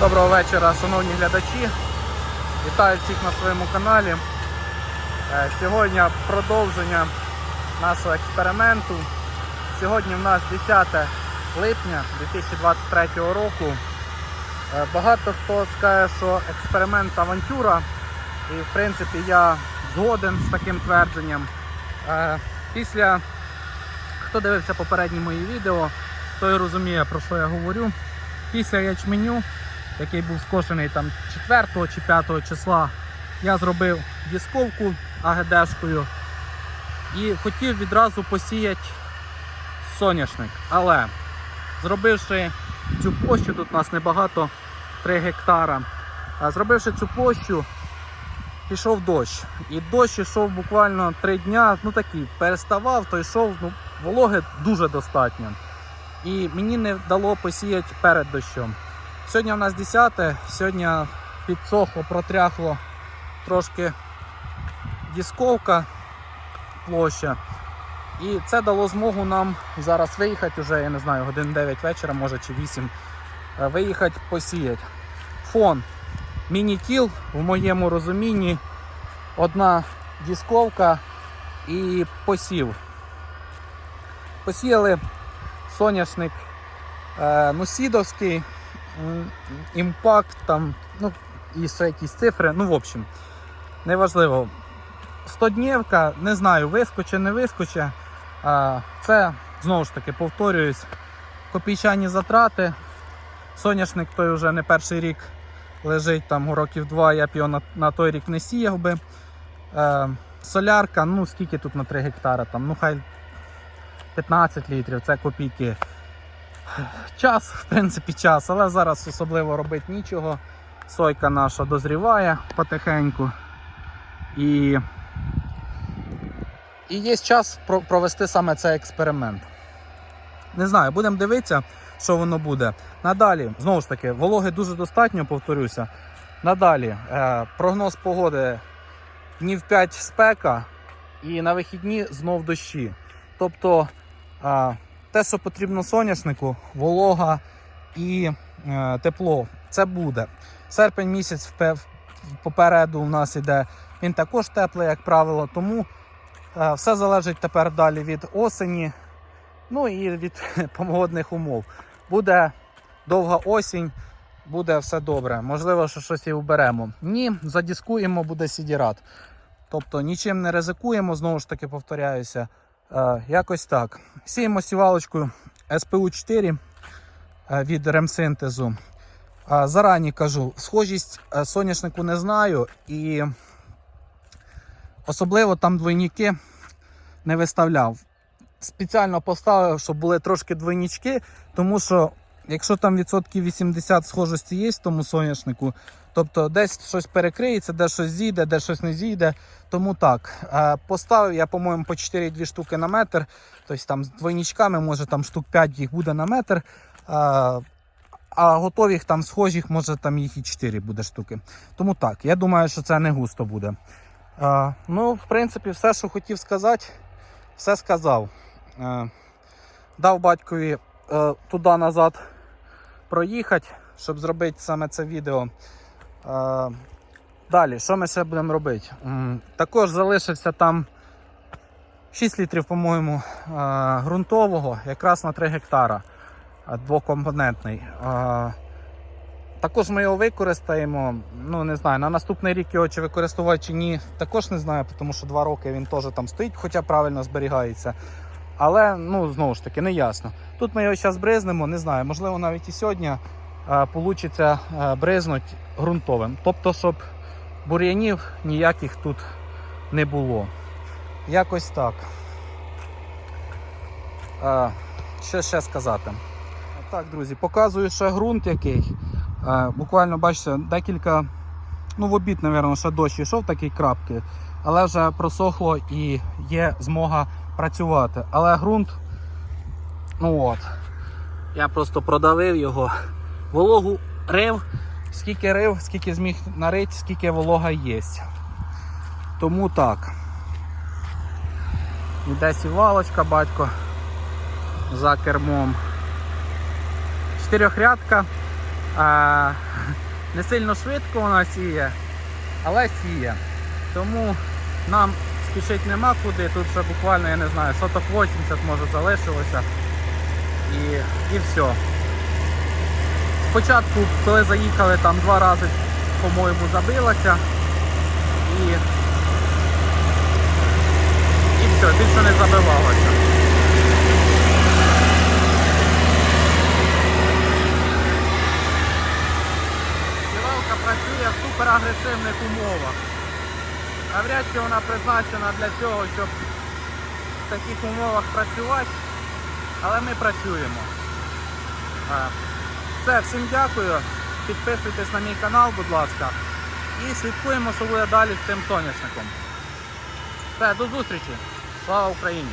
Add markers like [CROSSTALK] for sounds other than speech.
Доброго вечора, шановні глядачі. Вітаю всіх на своєму каналі. Е, Сьогодні продовження нашого експерименту. Сьогодні в нас 10 липня 2023 року. Е, Багато хто скаже, що експеримент авантюра. І в принципі я згоден з таким твердженням. Е, Після хто дивився попередні мої відео, той розуміє про що я говорю. Після ячменю, який був скошений там 4 чи 5 числа, я зробив дісковку АГДшкою і хотів відразу посіяти соняшник. Але зробивши цю площу, тут у нас небагато 3 гектара. Зробивши цю площу, пішов дощ. І дощ йшов буквально 3 дня, ну такий, переставав, то йшов, ну, вологи дуже достатньо. І мені не вдало посіяти перед дощом. Сьогодні в нас 10, сьогодні підсохло, протряхло трошки дісковка площа. І це дало змогу нам зараз виїхати вже, я не знаю, годин 9 вечора, може чи 8, е, виїхати посіяти. Фон міні-кіл в моєму розумінні, одна дісковка і посів. Посіяли соняшник е, ну, сідовський, м, імпакт, там, ну, і ще якісь цифри. Ну, в общем, неважливо. 100 днівка, не знаю, вискоче, не вискоче. Це, знову ж таки, повторююсь, копійчані затрати. Соняшник той вже не перший рік лежить, там років два, я б його на, на той рік не сіяв би. Е, солярка, ну скільки тут на 3 гектара, там, ну хай 15 літрів, це копійки. Час, в принципі, час, але зараз особливо робити нічого. Сойка наша дозріває потихеньку. І, і є час провести саме цей експеримент. Не знаю, будемо дивитися, що воно буде. Надалі, знову ж таки, вологи дуже достатньо, повторюся. Надалі, е, прогноз погоди днів 5 спека і на вихідні знов дощі. Тобто а, те, що потрібно соняшнику, волога і е, тепло, це буде. Серпень місяць попереду у нас іде. Він також теплий, як правило, тому е, все залежить тепер далі від осені, ну і від [LAUGHS] погодних умов. Буде довга осінь, буде все добре. Можливо, що щось і уберемо. Ні, задіскуємо, буде сідірат. Тобто нічим не ризикуємо, знову ж таки повторяюся. Е, якось так. Сіємо сівалочкою СПУ 4 е, від ремсинтезу. Е, зарані кажу, схожість соняшнику не знаю і особливо там двойники не виставляв. Спеціально поставив, щоб були трошки двойнички, тому що якщо там відсотків 80 схожості є в тому соняшнику, тобто десь щось перекриється, де щось зійде, де щось не зійде. Тому так. Е, Поставив я, по-моєму, по 4-2 штуки на метр. Тобто там з двойничками, може там штук 5 їх буде на метр. А, а готових там схожих, може там їх і 4 буде штуки. Тому так, я думаю, що це не густо буде. А, ну, в принципі, все, що хотів сказати, все сказав. Е, дав батькові е, туди-назад проїхати, щоб зробити саме це відео. Е, Далі, що ми ще будемо робити? Також залишився там 6 літрів, по-моєму, е, ґрунтового, якраз на 3 гектара е, двокомпонентний. Також ми його використаємо. Ну, не знаю, на наступний рік його чи використовувати чи ні, також не знаю, тому що 2 роки він теж там стоїть, хоча правильно зберігається. Але ну, знову ж таки, не ясно. Тут ми його зараз бризнемо, не знаю, можливо, навіть і сьогодні вийде бризнуть ґрунтовим. Тобто, щоб бур'янів ніяких тут не було. Якось так. А, що ще сказати? Так, друзі, показую ще ґрунт який. А, буквально бачите, декілька, ну в обід, мабуть, ще дощ йшов такі крапки, але вже просохло і є змога працювати. Але ґрунт, ну от, я просто продавив його, вологу рив, скільки рив, скільки зміг нарити, скільки волога є. Тому так. Іде сівалочка, батько за кермом. Чотирьохрядка А, не сильно швидко вона сіє, але сіє. Тому нам спішити нема куди. Тут ще буквально, я не знаю, соток 80 може залишилося. І, і все. Спочатку, коли заїхали, там два рази, по-моєму, забилася. І, і все, більше не забивалося. Сівалка працює в суперагресивних умовах. Навряд чи вона призначена для цього, щоб в таких умовах працювати, але ми працюємо. Е, Все, всім дякую. Підписуйтесь на мій канал, будь ласка. І слідкуємо, що буде далі з тим соняшником. Все, до зустрічі. Слава Україні!